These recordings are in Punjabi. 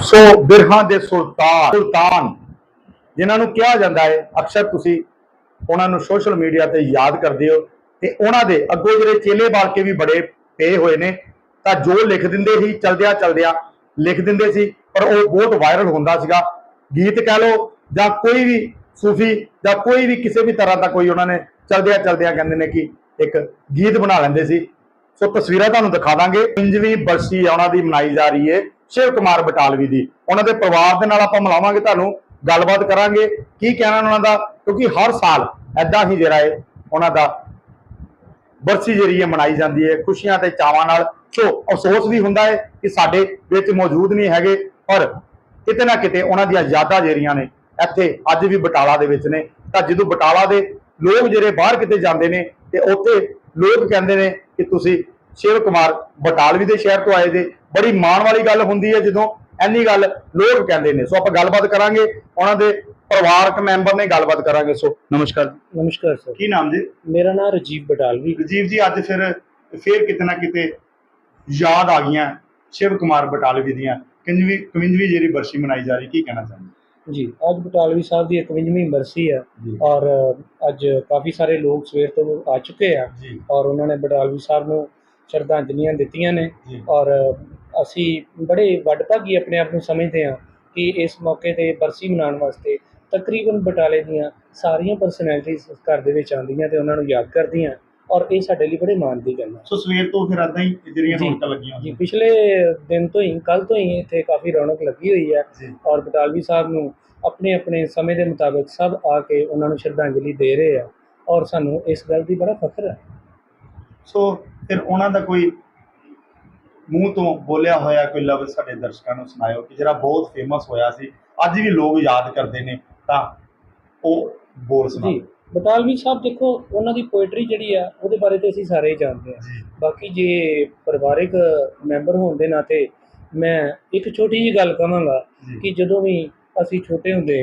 ਸੋ ਬਿਰਹਾਂ ਦੇ ਸੁਲਤਾਨ ਸੁਲਤਾਨ, ਜਿਨ੍ਹਾਂ ਨੂੰ ਕਿਹਾ ਜਾਂਦਾ ਹੈ, ਅਕਸਰ ਤੁਸੀਂ ਉਹਨਾਂ ਨੂੰ ਸੋਸ਼ਲ ਮੀਡੀਆ ਤੇ ਯਾਦ ਕਰਦੇ ਹੋ ਤੇ ਉਹਨਾਂ ਦੇ ਅੱਗੋਂ ਜਿਹੜੇ ਚੇਲੇ ਬਾਲ ਵੀ ਬੜੇ ਪਏ ਹੋਏ ਨੇ, ਤਾਂ ਜੋ ਲਿਖ ਦਿੰਦੇ ਸੀ, ਚਲਦਿਆਂ ਚਲਦਿਆਂ ਲਿਖ ਦਿੰਦੇ ਸੀ, ਪਰ ਉਹ ਬਹੁਤ ਵਾਇਰਲ ਹੁੰਦਾ ਸੀਗਾ। ਗੀਤ ਕਹਿ ਲਓ ਜਾਂ ਕੋਈ ਵੀ ਸੂਫੀ ਜਾਂ ਕੋਈ ਵੀ ਕਿਸੇ ਵੀ ਤਰ੍ਹਾਂ ਦਾ ਕੋਈ ਉਹਨਾਂ ਨੇ ਚਲਦਿਆਂ ਚਲਦਿਆਂ ਕਹਿੰਦੇ ਨੇ ਕਿ ਇੱਕ ਗੀਤ ਬਣਾ ਲੈਂਦੇ ਸੀ। ਸੋ ਤਸਵੀਰਾਂ ਤੁਹਾਨੂੰ ਦਿਖਾ ਦਾਂਗੇ। ਪੰਜਵੀਂ ਬਰਸੀ ਉਹਨਾਂ ਦੀ ਮਨਾਈ ਜਾ ਰਹੀ ਹੈ। ਸ਼ਿਵ ਕੁਮਾਰ ਬਟਾਲਵੀ ਦੀ। ਉਹਨਾਂ ਦੇ ਪਰਿਵਾਰ ਦੇ ਨਾਲ ਆਪਾਂ ਮਿਲਾਵਾਂਗੇ ਤੁਹਾਨੂੰ, ਗੱਲਬਾਤ ਕਰਾਂਗੇ, ਕੀ ਕਹਿਣਾ ਉਹਨਾਂ ਦਾ, ਕਿਉਂਕਿ ਹਰ ਸਾਲ ਐਦਾਂ ਹੀ ਜਿਹੜਾ ਹੈ ਉਹਨਾਂ ਦਾ ਬਰਸੀ ਜਿਹੜੀ ਹੈ ਮਨਾਈ ਜਾਂਦੀ ਹੈ, ਖੁਸ਼ੀਆਂ ਤੇ ਚਾਵਾਂ ਨਾਲ। ਸੋ ਅਫਸੋਸ ਵੀ ਹੁੰਦਾ ਹੈ ਕਿ ਸਾਡੇ ਵਿੱਚ ਮੌਜੂਦ ਨਹੀਂ ਹੈਗੇ, ਪਰ ਕਿਤੇ ਨਾ ਕਿਤੇ ਉਹਨਾਂ ਦੀਆਂ ਯਾਦਾਂ ਜਿਹੜੀਆਂ ਨੇ, ਇੱਥੇ ਅੱਜ ਵੀ ਬਟਾਲਾ ਦੇ ਵਿੱਚ ਨੇ। ਤਾਂ ਜਦੋਂ ਬਟਾਲਾ ਦੇ ਲੋਕ ਜਿਹੜੇ ਬਾਹਰ ਕਿਤੇ ਜਾਂਦੇ ਨੇ, ਤੇ ਉੱਥੇ ਲੋਕ ਕਹਿੰਦੇ ਨੇ ਕਿ ਤੁਸੀਂ ਸ਼ਿਵ ਕੁਮਾਰ ਬਟਾਲਵੀ ਦੇ ਸ਼ਹਿਰ ਤੋਂ ਆਏ ਜੇ। ਬੜੀ ਮਾਣ ਵਾਲੀ ਗੱਲ ਹੁੰਦੀ ਹੈ ਜਦੋਂ ਐਨੀ ਗੱਲ ਲੋਕ ਕਹਿੰਦੇ ਨੇ। ਸੋ ਆਪਾਂ ਗੱਲਬਾਤ ਕਰਾਂਗੇ ਉਹਨਾਂ ਦੇ ਪਰਿਵਾਰਕ ਮੈਂਬਰ ਨੇ ਗੱਲਬਾਤ ਕਰਾਂਗੇ। ਸੋ ਨਮਸਕਾਰ ਨਮਸਕਾਰ ਸਰ। ਕੀ ਨਾਮ ਜੀ? ਮੇਰਾ ਨਾਮ ਰਜੀਵ ਬਟਾਲਵੀ। ਰਜੀਵ ਜੀ ਅੱਜ ਫਿਰ ਫੇਰ ਕਿਤੇ ਨਾ ਕਿਤੇ ਯਾਦ ਆ ਗਈਆਂ ਸ਼ਿਵ ਕੁਮਾਰ ਬਟਾਲਵੀ ਦੀਆਂ। ਕਿੰਜਵੀਂ ਕਵਿੰਜਵੀਂ ਜਿਹੜੀ ਬਰਸੀ ਮਨਾਈ ਜਾ ਰਹੀ ਕੀ ਕਹਿਣਾ ਚਾਹੁੰਦੇ? ਜੀ ਅੱਜ ਬਟਾਲਵੀ ਸਾਹਿਬ ਦੀ 51ਵੀਂ ਬਰਸੀ ਹੈ ਜੀ। ਔਰ ਅੱਜ ਕਾਫੀ ਸਾਰੇ ਲੋਕ ਸਵੇਰ ਤੋਂ ਆ ਚੁੱਕੇ ਆ ਜੀ। ਔਰ ਉਹਨਾਂ ਨੇ ਬਟਾਲਵੀ ਸਾਹਿਬ ਨੂੰ ਸ਼ਰਧਾਂਜਲੀਆਂ ਦਿੱਤੀਆਂ ਨੇ ਔਰ ਅਸੀਂ ਬੜੇ ਵੱਡਭਾਗੀ ਆਪਣੇ ਆਪ ਨੂੰ ਸਮਝਦੇ ਹਾਂ ਕਿ ਇਸ ਮੌਕੇ ਤੇ ਬਰਸੀ ਮਨਾਉਣ ਵਾਸਤੇ ਤਕਰੀਬਨ ਬਟਾਲੇ ਦੀਆਂ ਸਾਰੀਆਂ ਪਰਸਨੈਲਿਟੀਜ਼ ਘਰ ਦੇ ਵਿੱਚ ਆਉਂਦੀਆਂ ਤੇ ਉਹਨਾਂ ਨੂੰ ਯਾਦ ਕਰਦੀਆਂ ਔਰ ਇਹ ਸਾਡੇ ਲਈ ਬੜੇ ਮਾਣ ਦੀ ਗੱਲ ਹੈ ਸੋ ਸਵੇਰ ਤੋਂ ਫਿਰ ਏਦਾਂ ਹੀ ਜਿਹੜੀਆਂ। ਰੌਣਕਾਂ ਲੱਗੀਆਂ ਜੀ ਪਿਛਲੇ ਦਿਨ ਤੋਂ ਹੀ ਕੱਲ ਤੋਂ ਹੀ ਇੱਥੇ ਕਾਫੀ ਰੌਣਕ ਲੱਗੀ ਹੋਈ ਹੈ ਔਰ ਬਟਾਲਵੀ ਸਾਹਿਬ ਨੂੰ ਆਪਣੇ ਆਪਣੇ ਸਮੇਂ ਦੇ ਮੁਤਾਬਕ ਸਭ ਆ ਕੇ ਉਹਨਾਂ ਨੂੰ ਸ਼ਰਧਾਂਜਲੀ ਦੇ ਰਹੇ ਆ ਔਰ ਸਾਨੂੰ ਇਸ ਗੱਲ ਦੀ ਬੜਾ ਫਖਰ ਹੈ ਸੋ ਫਿਰ ਉਹਨਾਂ ਦਾ ਕੋਈ ਮੂੰਹ ਤੋਂ ਬੋਲਿਆ ਹੋਇਆ ਕੋਈ ਲਫ਼ਜ਼ ਸਾਡੇ ਦਰਸ਼ਕਾਂ ਨੂੰ ਸੁਣਾਇਓ ਕਿ ਜਿਹੜਾ ਬਹੁਤ ਫੇਮਸ ਹੋਇਆ ਸੀ ਅੱਜ ਵੀ ਲੋਕ ਯਾਦ ਕਰਦੇ ਨੇ ਤਾਂ ਉਹ ਬੋਲ ਜੀ ਸੁਣਾਓ ਬਟਾਲਵੀ ਸਾਹਿਬ ਦੇਖੋ ਉਹਨਾਂ ਦੀ ਪੋਇਟਰੀ ਜਿਹੜੀ ਆ ਉਹਦੇ ਬਾਰੇ ਤੇ ਅਸੀਂ ਸਾਰੇ ਹੀ ਜਾਣਦੇ ਜੀ। ਬਾਕੀ ਜੇ ਪਰਿਵਾਰਿਕ ਮੈਂਬਰ ਹੋਣ ਦੇ ਨਾਤੇ ਮੈਂ ਇੱਕ ਛੋਟੀ ਜਿਹੀ ਗੱਲ ਕਹਾਂਗਾ ਜੀ। ਕਿ ਜਦੋਂ ਵੀ ਅਸੀਂ ਛੋਟੇ ਹੁੰਦੇ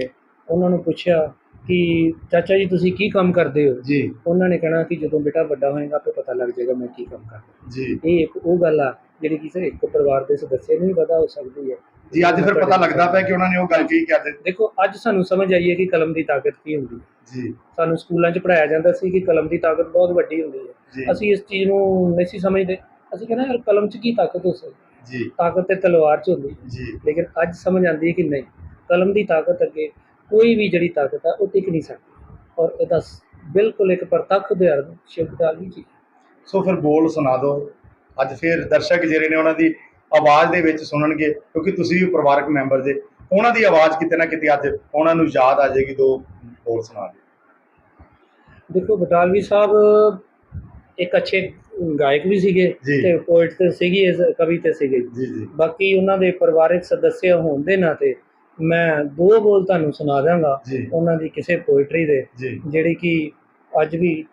ਉਹਨਾਂ ਨੂੰ ਪੁੱਛਿਆ ਕਿ ਚਾਚਾ ਜੀ ਤੁਸੀਂ ਕੀ ਕੰਮ ਕਰਦੇ ਹੋ? ਜੀ। ਉਹਨਾਂ ਨੇ ਕਹਿਣਾ ਕਿ ਜਦੋਂ ਬੇਟਾ ਵੱਡਾ ਹੋਏਗਾ ਆਪੇ ਪਤਾ ਲੱਗ ਜਾਏਗਾ ਮੈਂ ਕੀ ਕੰਮ ਕਰਦਾ। ਜੀ। ਇਹ ਇੱਕ ਉਹ ਗੱਲ ਆ ਜਿਹੜੀ ਕਿਸੇ ਇੱਕ ਪਰਿਵਾਰ ਦੇ ਸਦੱਸਿਆ ਨੂੰ ਵੀ ਪਤਾ ਹੋ ਸਕਦੀ ਹੈ। ਜੀ ਅੱਜ ਫਿਰ ਪਤਾ ਲੱਗਦਾ ਪਿਆ ਕਿ ਉਹਨਾਂ ਨੇ ਉਹ ਗੱਲ ਕੀ ਕਰਦੇ ਦੇਖੋ ਅੱਜ ਸਾਨੂੰ ਸਮਝ ਆਈ ਹੈ ਕਿ ਕਲਮ ਦੀ ਤਾਕਤ ਕੀ ਹੁੰਦੀ ਹੈ। ਜੀ। ਸਾਨੂੰ ਸਕੂਲਾਂ 'ਚ ਪੜਾਇਆ ਜਾਂਦਾ ਸੀ ਕਿ ਕਲਮ ਦੀ ਤਾਕਤ ਬਹੁਤ ਵੱਡੀ ਹੁੰਦੀ ਹੈ। ਅਸੀਂ ਇਸ ਚੀਜ਼ ਨੂੰ ਨਹੀਂ ਸੀ ਸਮਝਦੇ। ਅਸੀਂ ਕਹਿੰਦੇ ਯਾਰ ਕਲਮ 'ਚ ਕੀ ਤਾਕਤ ਹੋ ਸਕਦੀ ਜੀ। ਤਾਕਤ ਤੇ ਤਲਵਾਰ 'ਚ ਹੁੰਦੀ ਹੈ। ਜੀ। ਲੇਕਿਨ ਅੱਜ ਸਮਝ ਆਉਂਦੀ ਹੈ ਕਿ ਨਹੀਂ। ਕਲਮ ਦੀ ਤਾਕਤ ਅੱਗੇ ਕੋਈ ਵੀ ਜਿਹੜੀ ਤਾਕਤ ਹੈ ਉਹ ਟਿਕ ਨਹੀਂ ਸਕਦੀ। ਔਰ ਇਹਦਾ ਬਿਲਕੁਲ ਇੱਕ ਪ੍ਰਤੱਖ ਉਦਾਹਰਨ ਸ਼ਿਵਦਾਲੀ ਜੀ ਸੋ ਫਿਰ ਬੋਲ ਸੁਣਾ ਦਿਓ ਅੱਜ ਫਿਰ ਦਰਸ਼ਕ ਜਿਹੜੇ ਨੇ ਉਹਨਾਂ ਦੀ ਆਵਾਜ਼ ਦੇ ਵਿੱਚ ਸੁਣਨਗੇ ਕਿਉਂਕਿ ਤੁਸੀਂ ਵੀ ਪਰਿਵਾਰਕ ਮੈਂਬਰ ਜੇ ਉਹਨਾਂ ਦੀ ਆਵਾਜ਼ ਕਿਤੇ ਨਾ ਕਿਤੇ ਅੱਜ ਉਹਨਾਂ ਨੂੰ ਯਾਦ ਆ ਜਾਏਗੀ ਦੋ ਬੋਲ ਸੁਣਾ ਦਿਓ। ਦੇਖੋ ਬਟਾਲਵੀ ਸਾਹਿਬ ਇੱਕ ਅੱਛੇ ਗਾਇਕ ਵੀ ਸੀਗੇ। ਤੇ ਪੋਇਟ ਤੇ ਸੀਗੇ ਕਵੀ ਤੇ ਸੀਗੇ। ਜੀ ਜੀ। ਬਾਕੀ ਉਹਨਾਂ ਦੇ ਪਰਿਵਾਰਕ ਸਦੱਸਿਆ ਹੋਣ ਦੇ ਨਾਤੇ ਮੈਂ ਦੋ ਬੋਲ ਤੁਹਾਨੂੰ ਸੁਣਾ ਦਾਂਗਾ ਜੀ। ਉਹਨਾਂ ਦੀ ਕਿਸੇ ਪੋਇਟਰੀ ਦੇ ਜਿਹੜੀ ਕਿ ਅੱਜ ਵੀ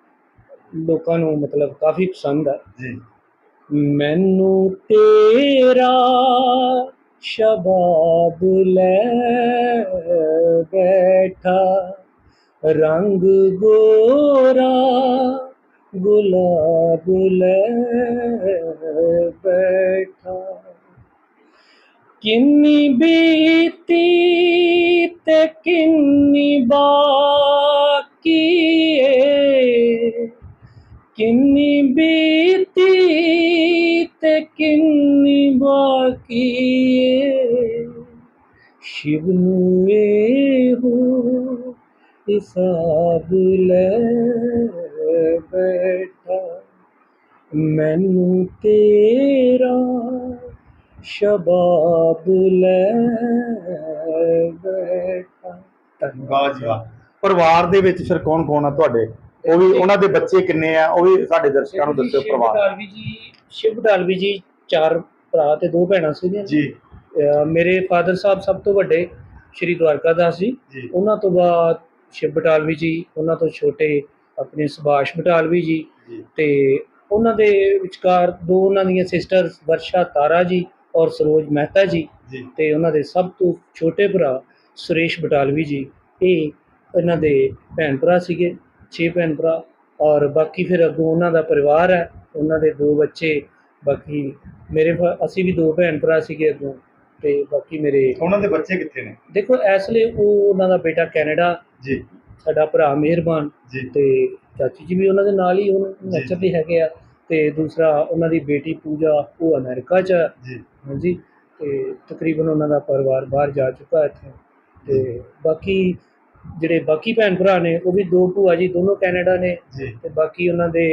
ਲੋਕਾਂ ਨੂੰ ਮਤਲਬ ਕਾਫੀ ਪਸੰਦ ਹੈ ਜੀ। ਮੈਨੂੰ ਤੇਰਾ ਸ਼ਬਾਬ ਲੈ ਬੈਠਾ ਰੰਗ ਗੋਰਾ ਗੁਲਾਬ ਲੈ ਬੈਠਾ। ਕਿੰਨੀ ਬੀਤੀ ਤੇ ਕਿੰਨੀ ਬਾਕੀ ਏ। ਕਿੰਨੀ ਬੀਤੀ ਤੇ ਕਿੰਨੀ ਬਾਕੀ ਏ। ਸ਼ਿਵ ਨੂੰ ਇਹੋ ਹਿਸਾਬ ਲੈ ਬੈਠਾ। ਮੈਨੂੰ ਤੇਰਾ ਸ਼ਬਾਬ ਲੈ ਬੈਠਾ। ਵਾਹ ਜੀ ਵਾਹ। ਪਰਿਵਾਰ ਦੇ ਵਿੱਚ ਫਿਰ ਕੌਣ ਕੌਣ ਆ ਤੁਹਾਡੇ? ਉਹ ਵੀ ਉਹਨਾਂ ਦੇ ਬੱਚੇ ਕਿੰਨੇ ਆ? ਉਹ ਵੀ ਸਾਡੇ ਦਰਸ਼ਕਾਂ ਨੂੰ ਦੱਸਿਓ ਪਰਿਵਾਰ। ਜੀ ਸ਼ਿਵ ਢਾਲਵੀ ਜੀ ਚਾਰ ਭਰਾ ਤੇ ਦੋ ਭੈਣਾਂ ਸੀਗੀਆਂ। ਜੀ। ਅਹ ਮੇਰੇ ਫਾਦਰ ਸਾਹਿਬ ਸਭ ਤੋਂ ਵੱਡੇ ਸ਼੍ਰੀ ਦਵਾਰਕਾਦਾਸ ਜੀ। ਜੀ। ਉਹਨਾਂ ਤੋਂ ਬਾਅਦ ਸ਼ਿਵ ਬਟਾਲਵੀ ਜੀ ਉਹਨਾਂ ਤੋਂ ਛੋਟੇ ਆਪਣੇ ਸੁਭਾਸ਼ ਬਟਾਲਵੀ ਜੀ ਜੀ। ਤੇ ਉਹਨਾਂ ਦੇ ਵਿਚਕਾਰ ਦੋ ਉਹਨਾਂ ਦੀਆਂ ਸਿਸਟਰਸ ਵਰਸ਼ਾ ਤਾਰਾ ਜੀ ਔਰ ਸਰੋਜ ਮਹਿਤਾ ਜੀ ਤੇ ਉਹਨਾਂ ਦੇ ਸਭ ਤੋਂ ਛੋਟੇ ਭਰਾ ਸੁਰੇਸ਼ ਬਟਾਲਵੀ ਜੀ ਇਹ ਇਹਨਾਂ ਦੇ ਭੈਣ ਭਰਾ ਸੀਗੇ 6 ਭੈਣ ਭਰਾ ਔਰ ਬਾਕੀ ਫਿਰ ਅੱਗੋਂ ਉਹਨਾਂ ਦਾ ਪਰਿਵਾਰ ਹੈ ਉਹਨਾਂ ਦੇ ਦੋ ਬੱਚੇ ਬਾਕੀ ਮੇਰੇ ਅਸੀਂ ਵੀ ਦੋ ਭੈਣ ਭਰਾ ਸੀਗੇ ਅੱਗੋਂ ਤੇ ਬਾਕੀ ਮੇਰੇ ਉਹਨਾਂ ਦੇ ਬੱਚੇ ਕਿੱਥੇ ਨੇ? ਦੇਖੋ ਇਸ ਲਈ ਉਹ ਉਹਨਾਂ ਦਾ ਬੇਟਾ ਕੈਨੇਡਾ ਜੀ। ਸਾਡਾ ਭਰਾ ਮਿਹਰਬਾਨ ਜੀ। ਤੇ ਚਾਚੀ ਜੀ ਵੀ ਉਹਨਾਂ ਦੇ ਨਾਲ ਹੀ ਜੀ। ਨੈਚੁਰਲੀ ਹੈਗੇ ਆ ਤੇ ਦੂਸਰਾ ਉਹਨਾਂ ਦੀ ਬੇਟੀ ਪੂਜਾ ਉਹ ਅਮਰੀਕਾ 'ਚ ਹਾਂਜੀ ਤੇ ਤਕਰੀਬਨ ਉਹਨਾਂ ਦਾ ਪਰਿਵਾਰ ਬਾਹਰ ਜਾ ਚੁੱਕਾ ਇੱਥੇ। ਤੇ ਬਾਕੀ ਜਿਹੜੇ ਬਾਕੀ ਭੈਣ ਭਰਾ ਨੇ ਉਹ ਵੀ ਦੋ ਭੂਆ ਜੀ ਦੋਨੋਂ ਕੈਨੇਡਾ ਨੇ। ਤੇ ਬਾਕੀ ਉਹਨਾਂ ਦੇ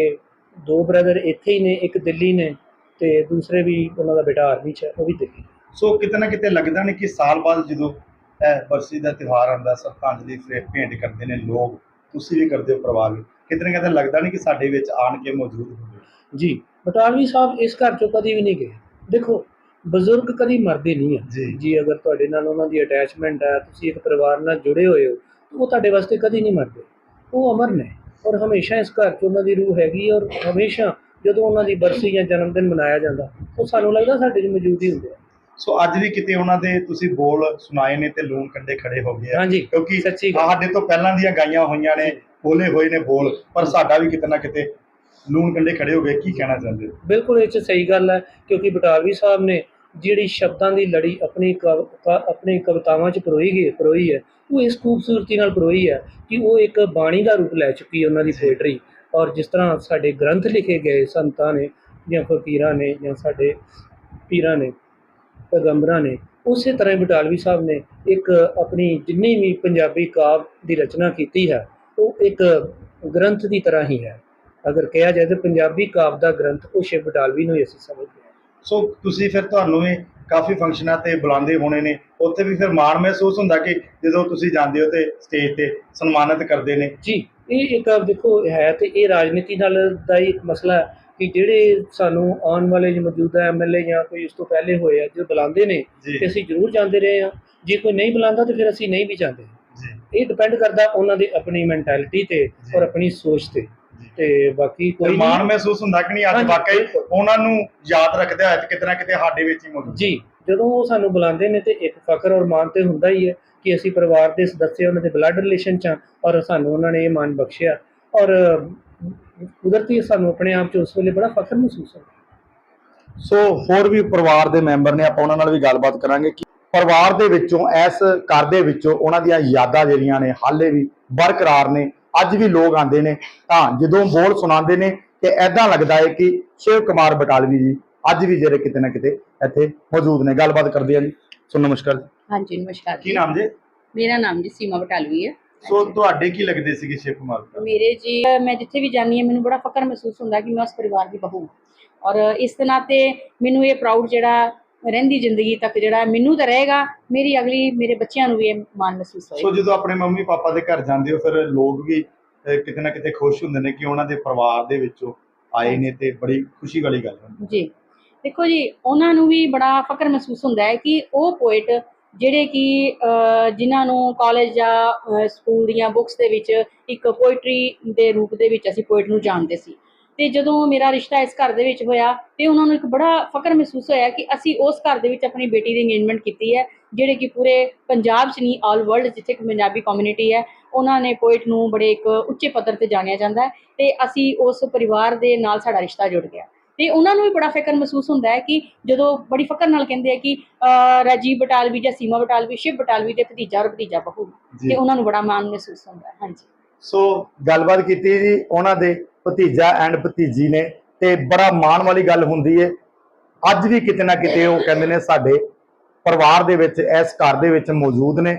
ਦੋ ਬ੍ਰਦਰ ਇੱਥੇ ਹੀ ਨੇ ਇੱਕ ਦਿੱਲੀ ਨੇ ਤੇ ਦੂਸਰੇ ਵੀ ਉਹਨਾਂ ਦਾ ਬੇਟਾ ਆਰਮੀ 'ਚ ਹੈ ਉਹ ਵੀ ਦਿੱਲੀ ਸੋ ਕਿਤੇ ਨਾ ਕਿਤੇ ਲੱਗਦਾ ਨਹੀਂ ਕਿ ਸਾਲ ਬਾਅਦ ਜਦੋਂ ਇਹ ਬਰਸੀ ਦਾ ਤਿਉਹਾਰ ਆਉਂਦਾ ਸਰਤਾਂਜਲੀ ਫੇ ਭੇਂਟ ਕਰਦੇ ਨੇ ਲੋਕ ਤੁਸੀਂ ਵੀ ਕਰਦੇ ਹੋ ਪਰਿਵਾਰ ਵੀ ਕਿਤੇ ਨਾ ਕਿਤੇ ਲੱਗਦਾ ਨਹੀਂ ਕਿ ਸਾਡੇ ਵਿੱਚ ਆਣ ਕੇ ਮੌਜੂਦ ਹੋਵੇ ਜੀ ਬਟਾਲਵੀ ਸਾਹਿਬ ਇਸ ਘਰ ਚੋਂ ਕਦੀ ਵੀ ਨਹੀਂ ਗਏ। ਦੇਖੋ ਬਜ਼ੁਰਗ ਕਦੀ ਮਰਦੇ ਨਹੀਂ ਆ। ਜੀ। ਜੀ ਅਗਰ ਤੁਹਾਡੇ ਨਾਲ ਉਹਨਾਂ ਦੀ ਅਟੈਚਮੈਂਟ ਹੈ ਤੁਸੀਂ ਇੱਕ ਪਰਿਵਾਰ ਨਾਲ ਜੁੜੇ ਹੋਏ ਹੋ ਤਾਂ ਉਹ ਤੁਹਾਡੇ ਵਾਸਤੇ ਕਦੀ ਨਹੀਂ ਮਰਦੇ। ਉਹ ਅਮਰ ਨੇ ਔਰ ਹਮੇਸ਼ਾ ਇਸ ਘਰ 'ਚ ਉਹਨਾਂ ਦੀ ਰੂਹ ਹੈਗੀ ਔਰ ਹਮੇਸ਼ਾ ਜਦੋਂ ਉਹਨਾਂ ਦੀ ਬਰਸੀ ਜਾਂ ਜਨਮ ਦਿਨ ਮਨਾਇਆ ਜਾਂਦਾ ਉਹ ਸਾਨੂੰ ਲੱਗਦਾ ਸਾਡੇ 'ਚ ਮੌਜੂਦ ਹੀ ਹੁੰਦੇ ਆ। ਸੋ ਅੱਜ ਵੀ ਕਿਤੇ ਉਹਨਾਂ ਦੇ ਤੁਸੀਂ ਬੋਲ ਸੁਣਾਏ ਨੇ ਤੇ ਲੂਣ ਕੰਡੇ ਖੜੇ ਹੋ ਗਏ ਆ। ਹਾਂਜੀ ਕਿਉਂਕਿ ਸੱਚੀ। ਸਾਡੇ ਤੋਂ ਪਹਿਲਾਂ ਦੀਆਂ ਗਾਈਆਂ ਹੋਈਆਂ ਨੇ ਬੋਲੇ ਹੋਏ ਨੇ ਬੋਲ ਪਰ ਸਾਡਾ ਵੀ ਕਿਤੇ ਨਾ ਕਿਤੇ ਲੂਣ ਕੰਡੇ ਖੜੇ ਹੋ ਗਏ ਕੀ ਕਹਿਣਾ ਚਾਹੁੰਦੇ ਬਿਲਕੁਲ ਇਹ 'ਚ ਸਹੀ ਗੱਲ ਹੈ ਕਿਉਂਕਿ ਬਟਾਲਵੀ ਸਾਹਿਬ ਨੇ ਜਿਹੜੀ ਸ਼ਬਦਾਂ ਦੀ ਲੜੀ ਆਪਣੀ ਕਵ- ਕ- ਆਪਣੀ ਕਵਿਤਾਵਾਂ 'ਚ ਪਰੋਈ ਗਈ, ਪਰੋਈ ਹੈ, ਉਹ ਇਸ ਖੂਬਸੂਰਤੀ ਨਾਲ ਪਰੋਈ ਹੈ ਕਿ ਉਹ ਇੱਕ ਬਾਣੀ ਦਾ ਰੂਪ ਲੈ ਚੁੱਕੀ ਹੈ ਉਹਨਾਂ ਦੀ ਪੋਇਟਰੀ ਔਰ ਜਿਸ ਤਰ੍ਹਾਂ ਸਾਡੇ ਗ੍ਰੰਥ ਲਿਖੇ ਗਏ ਸੰਤਾਂ ਨੇ ਜਾਂ ਫਕੀਰਾਂ ਨੇ ਜਾਂ ਸਾਡੇ ਪੀਰਾਂ ਨੇ, ਪੈਗੰਬਰਾਂ ਨੇ, ਉਸੇ ਤਰ੍ਹਾਂ ਹੀ ਬਟਾਲਵੀ ਸਾਹਿਬ ਨੇ ਇੱਕ ਆਪਣੀ ਜਿੰਨੀ ਵੀ ਪੰਜਾਬੀ ਕਾਵ ਦੀ ਰਚਨਾ ਕੀਤੀ ਹੈ, ਉਹ ਇੱਕ ਗ੍ਰੰਥ ਦੀ ਤਰ੍ਹਾਂ ਹੀ ਹੈ। ਅਗਰ ਕਿਹਾ ਜਾਏ ਤਾਂ ਪੰਜਾਬੀ ਕਾਵ ਦਾ ਗ੍ਰੰਥ ਉਹ ਸ਼ਿਵ ਬਟਾਲਵੀ ਨੂੰ ਹੀ ਅਸੀਂ ਸਮਝਦੇ ਹਾਂ। ਸੋ ਤੁਸੀਂ ਫਿਰ ਤੁਹਾਨੂੰ ਵੀ ਕਾਫੀ ਫੰਕਸ਼ਨਾਂ ਤੇ ਬੁਲਾਉਂਦੇ ਹੋਣੇ ਨੇ। ਉੱਥੇ ਵੀ ਫਿਰ ਮਾਣ ਮਹਿਸੂਸ ਹੁੰਦਾ ਕਿ ਜਦੋਂ ਤੁਸੀਂ ਜਾਂਦੇ ਹੋ ਤੇ ਸਟੇਜ ਤੇ ਸਨਮਾਨਿਤ ਕਰਦੇ ਨੇ। ਜੀ ਇਹ ਇੱਕ ਦੇਖੋ ਹੈ ਤੇ ਇਹ ਰਾਜਨੀਤੀ ਨਾਲ ਦਾ ਹੀ ਇੱਕ ਮਸਲਾ ਹੈ ਕਿ ਜਿਹੜੇ ਸਾਨੂੰ ਆਉਣ ਵਾਲੇ ਜੋ ਮੌਜੂਦਾ ਐਮਐਲਏ ਜਾਂ ਕੋਈ ਇਸ ਤੋਂ ਪਹਿਲੇ ਹੋਏ ਆ ਜੋ ਬੁਲਾਉਂਦੇ ਨੇ ਤੇ ਅਸੀਂ ਜ਼ਰੂਰ ਜਾਂਦੇ ਰਹੇ ਆ ਜੇ ਕੋਈ ਨਹੀਂ ਬੁਲਾਉਂਦਾ ਤਾਂ ਫਿਰ ਅਸੀਂ ਨਹੀਂ ਵੀ ਜਾਂਦੇ। ਇਹ ਡਿਪੈਂਡ ਕਰਦਾ ਉਹਨਾਂ ਦੀ ਆਪਣੀ ਮੈਂਟੈਲਿਟੀ ਤੇ। ਔਰ ਆਪਣੀ ਸੋਚ ਤੇ। ਤੇ ਬਾਕੀ ਕੋਈ ਮਾਣ ਨਹੀਂ ਮਹਿਸੂਸ ਹੁੰਦਾ ਕਿ ਨਹੀਂ ਅੱਜ ਹਾਂਜੀ, ਵਾਕਈ ਬਿਲਕੁਲ। ਉਹਨਾਂ ਨੂੰ ਯਾਦ ਰੱਖਦੇ ਹੋਏ ਕਿਤੇ ਨਾ ਕਿਤੇ ਸਾਡੇ ਵਿੱਚ ਹੀ ਮੌਜੂਦ ਜੀ ਜਦੋਂ ਉਹ ਸਾਨੂੰ ਬੁਲਾਉਂਦੇ ਨੇ ਤੇ ਇੱਕ ਫਖਰ ਔਰ ਮਾਣ ਤੇ ਹੁੰਦਾ ਹੀ ਹੈ ਕਿ ਅਸੀਂ ਪਰਿਵਾਰ ਦੇ ਸਦੱਸਿਆ ਉਹਨਾਂ ਦੇ ਬਲੱਡ ਰਿਲੇਸ਼ਨ ਚ ਹਾਂ ਔਰ ਸਾਨੂੰ ਉਹਨਾਂ ਨੇ ਇਹ ਮਾਣ ਬਖਸ਼ਿਆ। ਔਰ ਕੁਦਰਤੀ ਸਾਨੂੰ ਆਪਣੇ ਆਪ 'ਚ ਉਸ ਵੇਲੇ ਬੜਾ ਫਖਰ ਮਹਿਸੂਸ ਹੁੰਦਾ ਸੋ ਹੋਰ ਵੀ ਪਰਿਵਾਰ ਦੇ ਮੈਂਬਰ ਨੇ ਆਪਾਂ ਉਹਨਾਂ ਨਾਲ ਵੀ ਗੱਲਬਾਤ ਕਰਾਂਗੇ ਕਿ ਪਰਿਵਾਰ ਦੇ ਵਿੱਚੋਂ ਇਸ ਘਰ ਦੇ ਵਿੱਚੋਂ ਉਹਨਾਂ ਦੀਆਂ ਯਾਦਾਂ ਜਿਹੜੀਆਂ ਨੇ ਹਾਲੇ ਵੀ ਬਰਕਰਾਰ ਨੇ। ਅੱਜ ਵੀ ਲੋਕ ਆਉਂਦੇ ਨੇ ਤਾਂ ਜਦੋਂ ਬੋਲ ਸੁਣਾਉਂਦੇ ਨੇ ਤੇ ਐਦਾਂ ਲੱਗਦਾ ਹੈ ਕਿ ਸ਼ਿਵ ਕੁਮਾਰ ਬਟਾਲਵੀ ਜੀ ਅੱਜ ਵੀ ਜਿਹੜੇ ਕਿਤੇ ਨਾ ਕਿਤੇ ਇੱਥੇ ਮੌਜੂਦ ਨੇ। ਗੱਲਬਾਤ ਕਰਦੇ ਆ ਜੀ। ਸੋ ਨਮਸਕਾਰ। ਜੀ। ਹਾਂਜੀ ਨਮਸਕਾਰ ਕੀ ਨਾਮ ਜੀ? ਮੇਰਾ ਨਾਮ ਜੀ ਸੀਮਾ ਬਟਾਲਵੀ ਹੈ। ਸੋ ਤੁਹਾਡੇ ਕੀ ਲੱਗਦੇ ਸੀਗੇ ਸ਼ਿਵ ਕੁਮਾਰ ਬਟਾਲਵੀ? ਮੇਰੇ ਜੀ ਮੈਂ ਜਿੱਥੇ ਵੀ ਜਾਂਦੀ ਹਾਂ ਮੈਨੂੰ ਬੜਾ ਫਖਰ ਮਹਿਸੂਸ ਹੁੰਦਾ ਕਿ ਮੈਂ ਉਸ ਪਰਿਵਾਰ ਦੀ ਬਹੂ ਔਰ ਇਸ ਦੇ ਨਾਤੇ ਮੈਨੂੰ ਇਹ ਪ੍ਰਾਊਡ ਜਿਹੜਾ ਰਹਿੰਦੀ ਜ਼ਿੰਦਗੀ ਤੱਕ ਜਿਹੜਾ ਮੈਨੂੰ ਤਾਂ ਰਹੇਗਾ ਮੇਰੀ ਅਗਲੀ ਮੇਰੇ ਬੱਚਿਆਂ ਨੂੰ ਵੀ ਇਹ ਮਾਣ ਮਹਿਸੂਸ ਸੋ ਹੋਏਗਾ ਜਦੋਂ ਆਪਣੇ ਮੰਮੀ ਪਾਪਾ ਦੇ ਘਰ ਜਾਂਦੇ ਹੋ ਫਿਰ ਲੋਕ ਵੀ ਅਹ, ਕਿਤੇ ਨਾ ਕਿਤੇ ਖੁਸ਼ ਹੁੰਦੇ ਨੇ ਕਿ ਉਹਨਾਂ ਦੇ ਪਰਿਵਾਰ ਦੇ ਵਿੱਚੋਂ ਆਏ ਨੇ ਤੇ ਬੜੀ ਖੁਸ਼ੀ ਵਾਲੀ ਗੱਲ ਹੈ। ਜੀ। ਦੇਖੋ ਜੀ ਉਹਨਾਂ ਨੂੰ ਵੀ ਬੜਾ ਫਖਰ ਮਹਿਸੂਸ ਹੁੰਦਾ ਹੈ ਕਿ ਉਹ ਪੋਇਟ ਜਿਹੜੇ ਕਿ ਅਹ, ਜਿਨ੍ਹਾਂ ਨੂੰ ਕਾਲਜ ਜਾਂ ਅਹ, ਸਕੂਲ ਦੀਆਂ ਬੁੱਕਸ ਦੇ ਵਿੱਚ ਇੱਕ ਪੋਇਟਰੀ ਦੇ ਰੂਪ ਦੇ ਵਿੱਚ ਅਸੀਂ ਪੋਇਟ ਨੂੰ ਜਾਣਦੇ ਸੀ। ਤੇ ਜਦੋਂ ਮੇਰਾ ਰਿਸ਼ਤਾ ਇਸ ਘਰ ਦੇ ਵਿੱਚ ਹੋਇਆ ਤੇ ਉਹਨਾਂ ਨੂੰ ਇੱਕ ਬੜਾ ਫਖਰ ਮਹਿਸੂਸ ਹੋਇਆ ਕਿ ਅਸੀਂ ਉਸ ਘਰ ਦੇ ਵਿੱਚ ਆਪਣੀ ਬੇਟੀ ਦੀ ਇੰਗੇਜਮੈਂਟ ਕੀਤੀ ਹੈ ਜਿਹੜੇ ਕਿ ਪੂਰੇ ਪੰਜਾਬ 'ਚ ਨਹੀਂ ਆਲ ਵਰਲਡ ਜਿੱਥੇ ਕਿ ਪੰਜਾਬੀ ਕਮਿਊਨਿਟੀ ਹੈ ਉਹਨਾਂ ਨੇ ਪੋਇਟ ਨੂੰ ਬੜੇ ਇੱਕ ਉੱਚੇ ਪੱਧਰ ਤੇ ਜਾਣਿਆ ਜਾਂਦਾ ਹੈ ਤੇ ਅਸੀਂ ਉਸ ਪਰਿਵਾਰ ਦੇ ਨਾਲ ਸਾਡਾ ਰਿਸ਼ਤਾ ਜੁੜ ਗਿਆ। ਤੇ ਉਹਨਾਂ ਨੂੰ ਵੀ ਬੜਾ ਫਿਕਰ ਮਹਿਸੂਸ ਹੁੰਦਾ ਹੈ ਕਿ ਜਦੋਂ ਬੜੀ ਫਕਰ ਨਾਲ ਕਹਿੰਦੇ ਆ ਕਿ ਰਾਜੀਵ ਬਟਾਲਵੀ ਜਾਂ ਸੀਮਾ ਬਟਾਲਵੀ ਸ਼ਿਵ ਬਟਾਲਵੀ ਦੇ ਭਤੀਜਾ ਔਰ ਭਤੀਜਾ ਬਹੂ। ਤੇ ਉਹਨਾਂ ਨੂੰ ਬੜਾ ਮਾਣ ਮਹਿਸੂਸ ਹੁੰਦਾ ਹੈ ਹਾਂਜੀ। ਸੋ ਗੱਲਬਾਤ ਕੀਤੀ ਜੀ ਉਹਨਾਂ ਦੇ। ਭਤੀਜਾ ਐਂਡ ਭਤੀਜੀ ਨੇ ਤੇ ਬੜਾ ਮਾਣ ਵਾਲੀ ਗੱਲ ਹੁੰਦੀ ਹੈ ਅੱਜ ਵੀ ਕਿਤੇ ਨਾ ਕਿਤੇ ਉਹ ਕਹਿੰਦੇ ਨੇ ਸਾਡੇ ਪਰਿਵਾਰ ਦੇ ਵਿੱਚ, ਇਸ ਘਰ ਦੇ ਵਿੱਚ ਮੌਜੂਦ ਨੇ।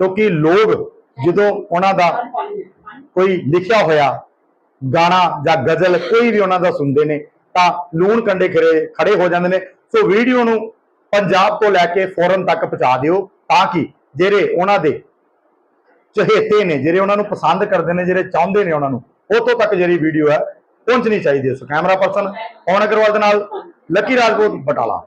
ਕਿਉਂਕਿ ਲੋਕ ਜਦੋਂ ਉਹਨਾਂ ਦਾ ਕੋਈ ਲਿਖਿਆ ਹੋਇਆ ਗਾਣਾ ਜਾਂ ਗਜ਼ਲ ਕੋਈ ਵੀ ਉਹਨਾਂ ਦਾ ਸੁਣਦੇ ਨੇ, ਤਾਂ ਲੂਣ ਕੰਡੇ ਖੜੇ ਖੜੇ ਹੋ ਜਾਂਦੇ ਨੇ। ਸੋ ਵੀਡੀਓ ਨੂੰ ਪੰਜਾਬ ਤੋਂ ਲੈ ਕੇ ਫੋਰਨ ਤੱਕ ਪਹੁੰਚਾ ਦਿਓ ਤਾਂ ਕਿ ਜਿਹੜੇ ਉਹਨਾਂ ਦੇ ਚਹੇਤੇ ਨੇ, ਜਿਹੜੇ ਉਹਨਾਂ ਨੂੰ ਪਸੰਦ ਕਰਦੇ ਨੇ, ਜਿਹੜੇ ਚਾਹੁੰਦੇ ਨੇ ਉਹਨਾਂ ਨੂੰ ਉਤੋਂ ਤੱਕ ਜਿਹੜੀ ਵੀਡੀਓ ਹੈ, ਪਹੁੰਚਣੀ ਚਾਹੀਦੀ ਹੈ। So camera person Pawan Agarwal ਦੇ ਨਾਲ? ਲੱਕੀ ਰਾਜਪੂਤ, ਬਟਾਲਾ।